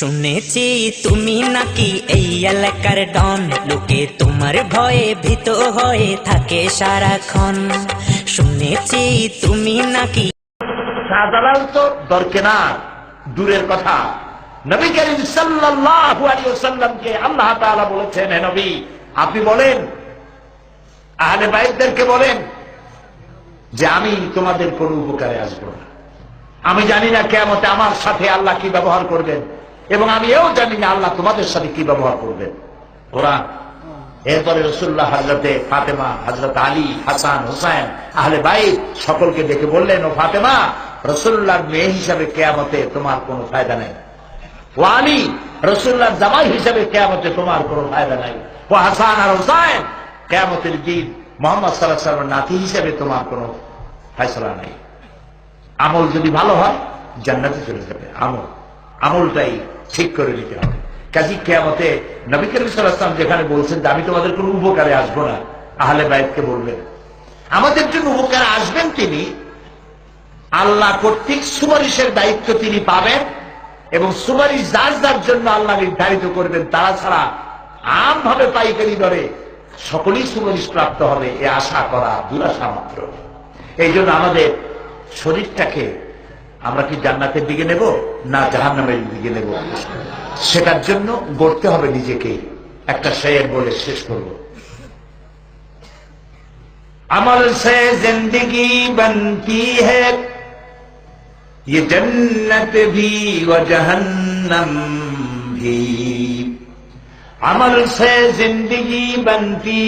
শুনেছি, তুমি নাকি এই এলাকার ডন। লোকে তোমার ভয়ে ভীত হয়ে থাকে সারাক্ষণ। শুনেছি, তুমি নাকি শাহজালাল তো দরকেনার, দূরের কথা। নবী করিম সাল্লাল্লাহু আলাইহি ওয়াসাল্লামকে আল্লাহ তাআলা বলেছেন, হে নবী, আপনি বলেন, আহলে বাইতদেরকে বলেন যে আমি তোমাদের কোনো উপকারে আসব না। আমি জানি না কেমতে আমার সাথে আল্লাহ কি ব্যবহার করবেন। এবং আমি এও জানি না আল্লাহ তোমাদের সাথে কি ব্যবহার করবেন কোরআন। এরপরে রসুল্লাহ হজরতে ফাতেমা হজরত আলী, হাসান, হুসাইন, আহলে ভাই সকলকে ডেকে বললেন, ও ফাতেমা রসুল্লাহর মেয়ে হিসাবে কেয়ামতে তোমার কোনো ফায়দা নেই। ও আলী রসুল্লাহ জামাই হিসাবে কেয়ামতে তোমার কোনো ফায়দা নাই। ও হাসান আর হুসাইন, কেয়ামতের দিন মোহাম্মদ সাল্লাহ সাল্লামের নাতি হিসাবে তোমার কোনো ফয়সলা নাই। আমল যদি ভালো হয়, জান্নাতে চলে যাবে। আমল। আমলটাই ঠিক করে নিতে হবে। কাজী কেয়ামতে নবী করিম সাল্লাম যেখানে বলছেন যে আমি তোমাদের কোনো উপকারে আসব না, আহলে বাইতকে বলবেন। আমাদের জন্য উপকারে আসবেন তিনি, আল্লাহ কর্তৃক সুপারিশের দায়িত্ব তিনি পাবেন এবং সুপারিশ যার যার জন্য আল্লাহ নির্ধারিত করবেন, তারা ছাড়া আমভাবে পাইকারি দরে সকলেই সুপারিশ প্রাপ্ত হবে, এ আশা করা দুরাশা মাত্র। এই জন্য আমাদের শরীরটাকে আমরা কি জান্নাতের দিকে নেব না জাহান্নামের দিকে নেব? সেটার জন্য গড়তে হবে নিজেকে। একটা শেয়ের বলে শেষ করব। আমল সে জিন্দগি বনতি ভি ये जन्नत भी व जहन्नम भी ভি ও जिंदगी बनती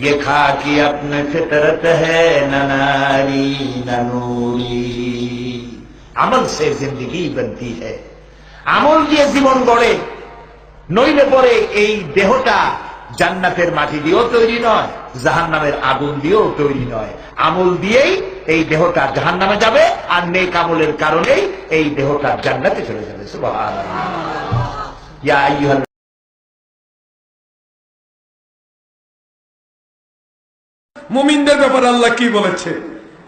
ये खाकी अपने फितरत है न नारी न नूरी আমল সে জিন্দগি বনতি है আমল দিয়ে জীবন গড়ে নইলে পরে এই দেহটা জান্নাতের মাটি দিয়েও তৈরি নয় জাহান্নামের আগুন দিয়েও তৈরি নয় আমল দিয়েই এই দেহটা জাহান্নামে যাবে আর নেক আমলের কারণেই এই দেহটা জান্নাতে চলে যাবে সুবহানাল্লাহ মুমিনদের ব্যাপারে আল্লাহ কি বলেছে?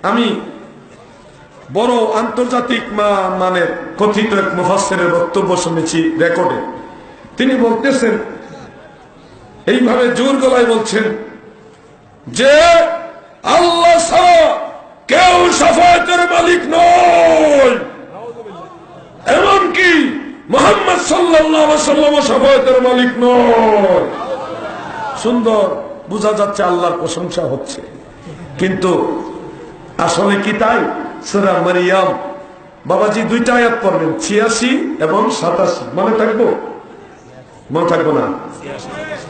আমি বড় আন্তর্জাতিক মানের কথিত এক মুফাসসিরের বক্তব্য শুনেছি রেকর্ডে। তিনি বলতেছেন, এইভাবে জোর গলায় বলছেন যে আল্লাহ কেউ সাফায়তের মালিক নয়। এমনকি মোহাম্মদ সাল্লাহ সাল্লাম সাফায়তের মালিক নয়। সুন্দর। বোঝা যাচ্ছে আল্লাহর প্রশংসা হচ্ছে। কিন্তু আসলে কি তাই? সুরা মারিয়াম। বাবাজি দুইটা আয়াত পড়বেন, ছিয়াশি এবং সাতাশি। মনে থাকব? মনে থাকব না?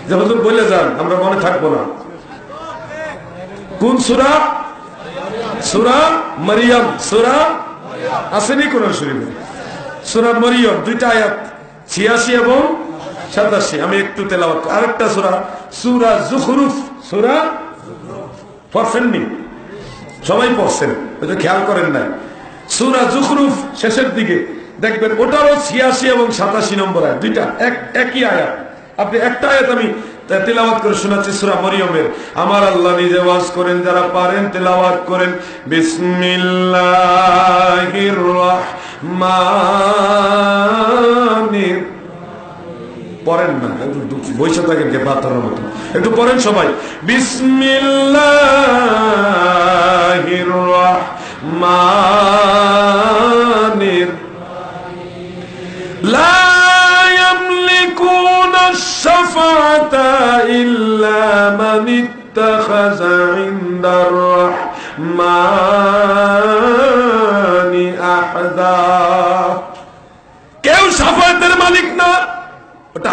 যে হুজুর বলে যান, আমরা মনে থাকব না। কোন সুরা? সুরা মারিয়াম। সুরা? আসেনি কোন শরীফে। সুরা মরিয়ম, দুইটা আয়াত, ছিয়াশি এবং সাতাশি আমি একটু তেলাওয়াত আরেকটা সুরা সুরা জুখরুফ। সুরা পড়ছেননি সবাই পড়ছেন হয়তো খেয়াল করেন নাই। সুরা জুখরুফ শেষের দিকে। দেখবেন ওটারও ছিয়াশি এবং সাতাশি নম্বর আয়াত, দুইটা, এক, একই আয়াত। আপনি একটা আয়াত আমি তেলাওয়াত করে শোনাচ্ছি সুরা মরিয়মের। আমার আল্লাহ নিজে ওয়াজ করেন, যারা পারেন তেলাওয়াত করেন। বিসমিল্লাহির রহমানির পড়েন না একটু বৈশা থাকেন কে প্রার্থনার মতো একটু পড়েন সবাই বিসমিল্লাহির রহমানির لا يملكون الشفاعة إلا من اتخذ عند الرحمن أحدا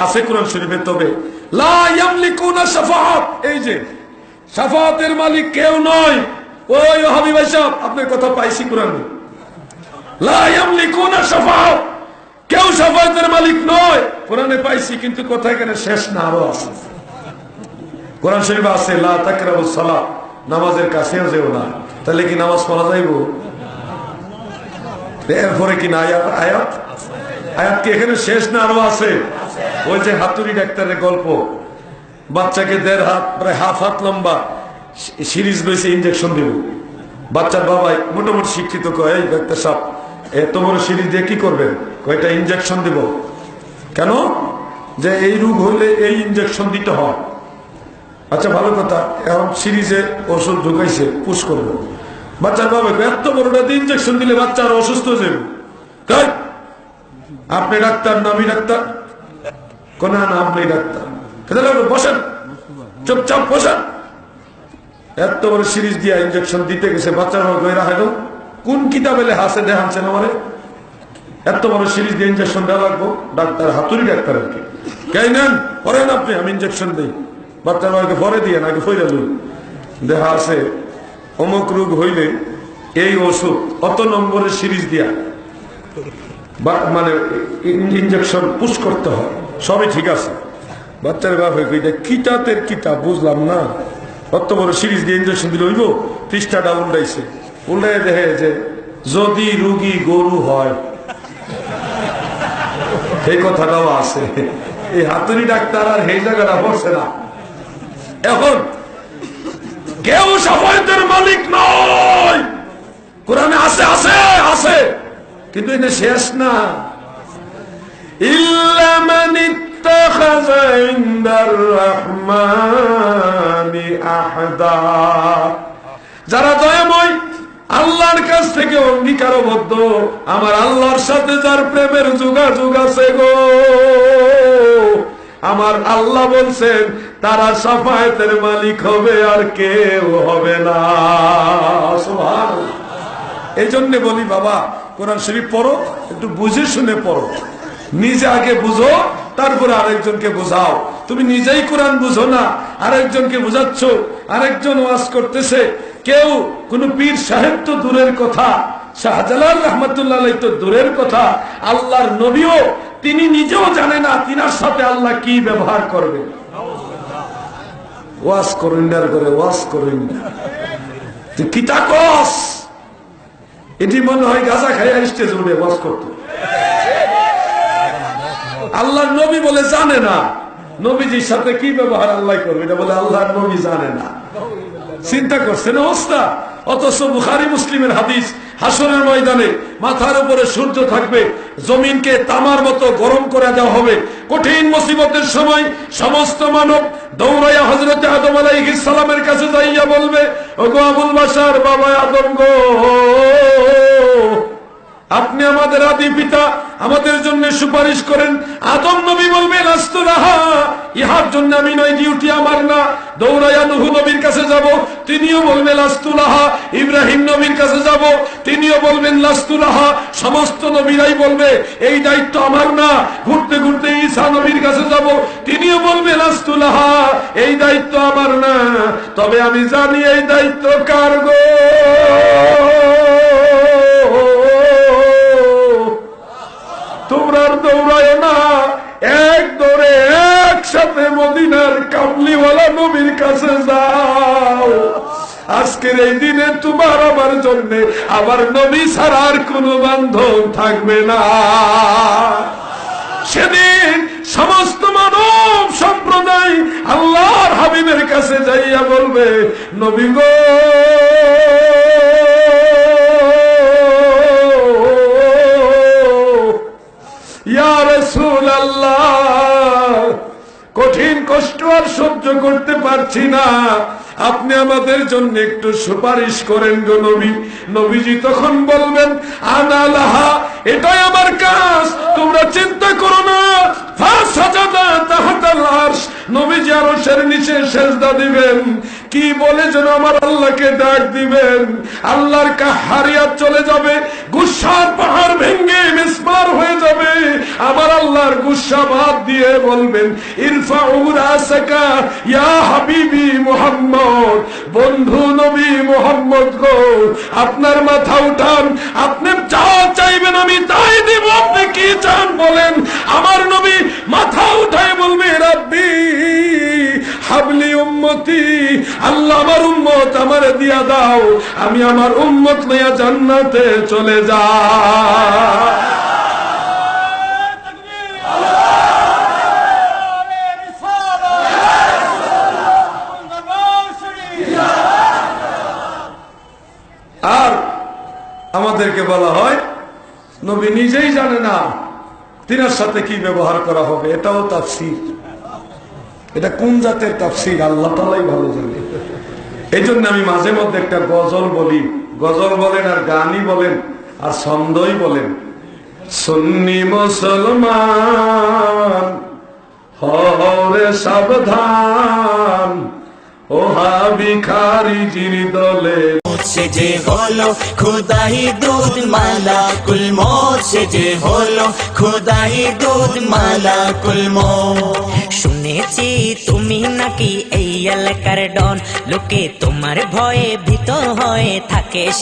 আছে কোরআন শরীফে, তবে এই যে মালিক কেউ নয়। ওই হাবিব সাহেব, আপনার কথা পাইছি কেউ মালিক নয়। কোরআনে পাইছি, কিন্তু কথা এখানে শেষ না, আরও আছে। কোরআন শরীফে আছে, লা নামাজের কাছেও যেও না। তাহলে কি নামাজ পড়া যাইব? এরপরে কি না আয়াত? আয়াত কি এখানে শেষ না, আরও আছে? ওই যে হাতুড়ি ডাক্তারের গল্প। বাচ্চাকে দেড় হাত, প্রায় হাফ হাত লম্বা সিরিজ লইছে ইঞ্জেকশন দিব। বাচ্চার বাবাই মোটামুটি শিক্ষিত, কয়, এই ডাক্তার সাহেব এত বড় সিরিজ দিয়ে কি করবেন কয়টা ইঞ্জেকশন দিব। কেন? যে এই রোগ হলে এই ইঞ্জেকশন দিতে হয়। আচ্ছা ভালো কথা, এখন সিরিজে ওষুধ ঢুকাইছে, পুশ করব। বাচ্চার বাবা এত বড়টা দিয়ে ইঞ্জেকশন দিলে বাচ্চা আরও অসুস্থ হয়ে যাবে। আপনি ডাক্তার না আমি ডাক্তার? ডাক্তার। বসেন। এত সিরিজ ইঞ্জেকশন দিতে গেছে আমারে? এত সিরিজ দিয়ে ইঞ্জেকশন দেওয়া ডাক্তার হাতুরি ডাক্তার আর কি আপনি, আমি ইঞ্জেকশন দিই। দিয়ে, নাকি আছে, অমুক রোগ হইলে এই ওষুধ অত নম্বরের সিরিজ দিয়া মানে ইঞ্জেকশন পুশ করতে হয়। সবই ঠিক আছে। বাচ্চার বাপ হয়ে কইটা কিটাতের কিটা বুঝলাম না। অত বড় সিরিজ দিয়ে ইঞ্জেকশন দিলে হইব? পৃষ্ঠাটা উল্টাইছে। উল্টাই দেখে যে, যদি রুগী গরু হয়। এই কথাটাও আছে। এই হাতুড়ি ডাক্তার আর সেই জায়গাটা বসে না। এখন, কেউ সাফায়তের মালিক নয়। কোরআনে আছে আছে আছে। কিন্তু এটা শেষ না। إلا من اتخذ عند الرحمن أحدا যারা দয়াময় আল্লাহর কাছ থেকে অঙ্গীকারবদ্ধ আমার আল্লাহর সাথে যার প্রেমের যোগাযোগ আছে গো আমার আল্লাহ বলছেন তারা সাফায়েতের মালিক হবে আর কেউ হবে না সুবহানাল্লাহ। এই জন্য বলি বাবা কোরআন শরীফ পড়ো একটু বুঝে শুনে পড়ো নিজে আগে বুঝো, তারপরে আরেকজনকে বোঝাও। তুমি নিজেই কোরআন বুঝো না, আরেকজনকে বুঝাচ্ছ, আরেকজন ওয়াজ করতেছে। কেউ, কোন পীর সাহেব তো দূরের কথা, শাহজালাল রহমতুল্লাহ তো দূরের কথা। আল্লাহর নবীও, তিনি নিজেও জানে না তিনার সাথে আল্লাহ কি ব্যবহার করবে। ওয়াজ করুন না করে, ওয়াজ করুন তুই কিতা এটি মনে হয় গাজা খাইয়া স্টেজ উঠে বাস করত। আল্লাহ নবী বলে জানে না। নবীজির সাথে কি ব্যবহার আল্লাহ করবে? এটা বলে আল্লাহ নবী জানে না। চিন্তা করছেন অবস্থা? অথচ বুখারি মুসলিমের হাদিস, হাসরের ময়দানে মাথার উপরে সূর্য থাকবে, জমিনকে তামার মতো গরম করে দেওয়া হবে। কঠিন মুসিবতের সময় সমস্ত মানব দৌড়াইয়া হজরত আদম আলাইহিস সালামের কাছে যাইয়া বলবে, ওগো আবুল বাসার বাবা আদম গো! আপনি আমাদের আদি পিতা, আমাদের জন্য সুপারিশ করেন। আদম নবী বলবেন আস্তরাহা ইহার জন্য আমি নয়, ডিউটি আমার না। দৌড়াইয়া নুহু নবীর কাছে যাব, তিনিও বলবেন লাস্তুলাহা ইব্রাহিম নবীর কাছে যাব। তিনিও বলবেন, লাস্তুলাহা। সমস্ত নবীরাই বলবে, এই দায়িত্ব আমার না। ঘুরতে ঘুরতে ঈসা নবীর কাছে যাব। তিনিও বলবেন লাস্তুলাহা এই দায়িত্ব আমার না। তবে আমি জানি এই দায়িত্ব কার গো? আর দৌড়ায় না। এক দৌড়ে একসাথে মদিনার কামলিওয়ালা নবীর কাছে যাও। আজকের এই দিনে তোমার আমার জন্য আবার নবী ছাড়ার কোন বান্ধব থাকবে না। সেদিন সমস্ত মানব সম্প্রদায় আল্লাহর হাবিবের কাছে যাইয়া বলবে, নবী গো কঠিন কষ্ট আর সহ্য করতে পারছি না। আপনি আমাদের জন্য একটু সুপারিশ করেন গো নবী। নবীজি তখন বলবেন, আনালাহা, এটাই আমার কাজ, তোমরা চিন্তা করো না। ফাসাজাদা তাহাতাল আরশ। নবীজি আরশের নিচে সেজদা দিবেন। কি বলে যেন আমার আল্লাহকে ডাক দিবেন? আল্লাহর কাহারিয়াত চলে যাবে গুসার পাহাড় ভেঙ্গে মিসমার হয়ে যাবে। আমার আল্লাহর গুসা বাদ দিয়ে বলবেন ইরফাউ রাসাকা ইয়া হাবিবি মুহাম্মদ। বন্ধু নবী মুহাম্মদ গো, আপনার মাথা উঠান, আপনি যা চাইবেন আমি তাই দিব। আপনি কি চান বলেন? আমার নবী মাথা উঠায় বলবে, রাব্বি হাবলি উম্মতি আল্লাহ আমার উম্মত আমার দিয়া দাও, আমি আমার উম্মত লইয়া জান্নাতে চলে যা আর আমাদেরকে বলা হয়, নবী নিজেই জানে না তিনার সাথে কি ব্যবহার করা হবে, এটাও তাফসির। এটা কোন জাতের তাফসির? আল্লাহ তালাই ভালো জানে। এই জন্য আমি মাঝে মধ্যে একটা গজল বলি। গজল বলেন আর গানই বলেন আর ছন্দই বলেন। সুন্নি মুসলমান, হরে সাবধান, ও হাবি খারিজির দলে। সে যে হলো খুদাই দুধ মালা কুলমো সে যে হলো খুদাই দুধ মালা কুলমো শুনেছি তুমি নাকি এই এলাকার ডন। লোকে তোমার ভয়ে ভীত হয়ে থাকে।